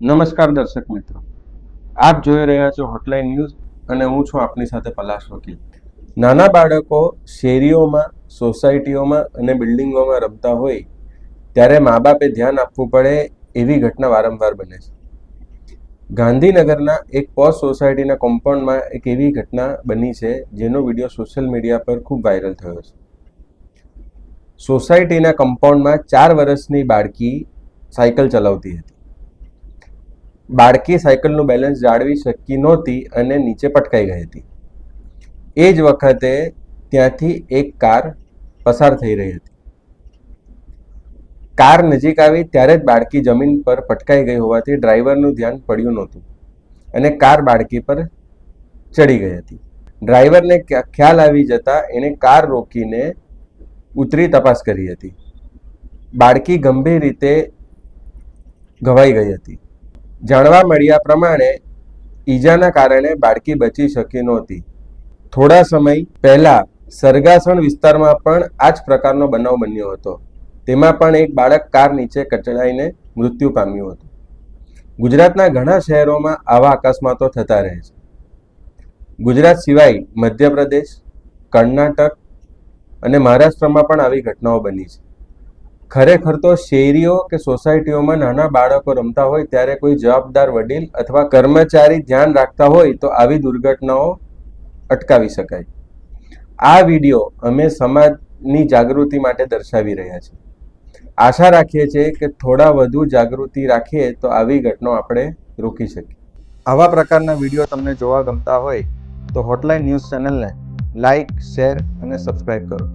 નમસ્કાર દર્શક મિત્રો. આપ જોઈ રહ્યા છો હોટલાઇન ન્યૂઝ અને હું છું આપની સાથે પલાશ વકીલ. નાના બાળકો શેરીઓમાં, સોસાયટીઓમાં અને બિલ્ડિંગોમાં રમતા હોય ત્યારે મા બાપે ધ્યાન આપવું પડે એવી ઘટના વારંવાર બને છે. ગાંધીનગરના એક પોસ્ટ સોસાયટીના કોમ્પાઉન્ડમાં એક એવી ઘટના બની છે જેનો વીડિયો સોશિયલ મીડિયા પર ખૂબ વાયરલ થયો છે. સોસાયટીના કમ્પાઉન્ડમાં ચાર વર્ષની બાળકી સાયકલ ચલાવતી હતી. બાળકી સાયકલનું બેલેન્સ જાળવી શકી નહોતી અને નીચે પટકાઈ ગઈ હતી. એ જ વખતે ત્યાંથી એક કાર પસાર થઈ રહી હતી. કાર નજીક આવી ત્યારે જ બાળકી જમીન પર પટકાઈ ગઈ હોવાથી ડ્રાઈવરનું ધ્યાન પડ્યું નહોતું અને કાર બાળકી પર ચડી ગઈ હતી. ડ્રાઈવરને ખ્યાલ આવી જતા એણે કાર રોકીને ઉતરી તપાસ કરી હતી. બાળકી ગંભીર રીતે ઘવાઈ ગઈ હતી. જાણવા મળ્યા પ્રમાણે ઈજાના કારણે બાળકી બચી શકી નહોતી. થોડા સમય પહેલા સરગાસણ વિસ્તારમાં પણ આ જ પ્રકારનો બનાવ બન્યો હતો. તેમાં પણ એક બાળક કાર નીચે કચડાઈને મૃત્યુ પામ્યું હતું. ગુજરાતના ઘણા શહેરોમાં આવા અકસ્માતો થતા રહે છે. ગુજરાત સિવાય મધ્યપ્રદેશ, કર્ણાટક અને મહારાષ્ટ્રમાં પણ આવી ઘટનાઓ બની છે. ખરેખર તો શેરીઓ કે સોસાયટીઓમાં નાના બાળકો રમતા હોય ત્યારે કોઈ જવાબદાર વડીલ અથવા કર્મચારી ધ્યાન રાખતા હોય તો આવી દુર્ઘટનાઓ અટકાવી શકાય. આ વીડિયો અમે સમાજની જાગૃતિ માટે દર્શાવી રહ્યા છીએ. આશા રાખીએ છીએ કે થોડા વધુ જાગૃતિ રાખીએ તો આવી ઘટનાઓ આપણે રોકી શકીએ. આવા પ્રકારના વીડિયો તમને જોવા ગમતા હોય તો હોટલાઇન ન્યૂઝ ચેનલને લાઇક શેર અને સબસ્ક્રાઈબ કરો.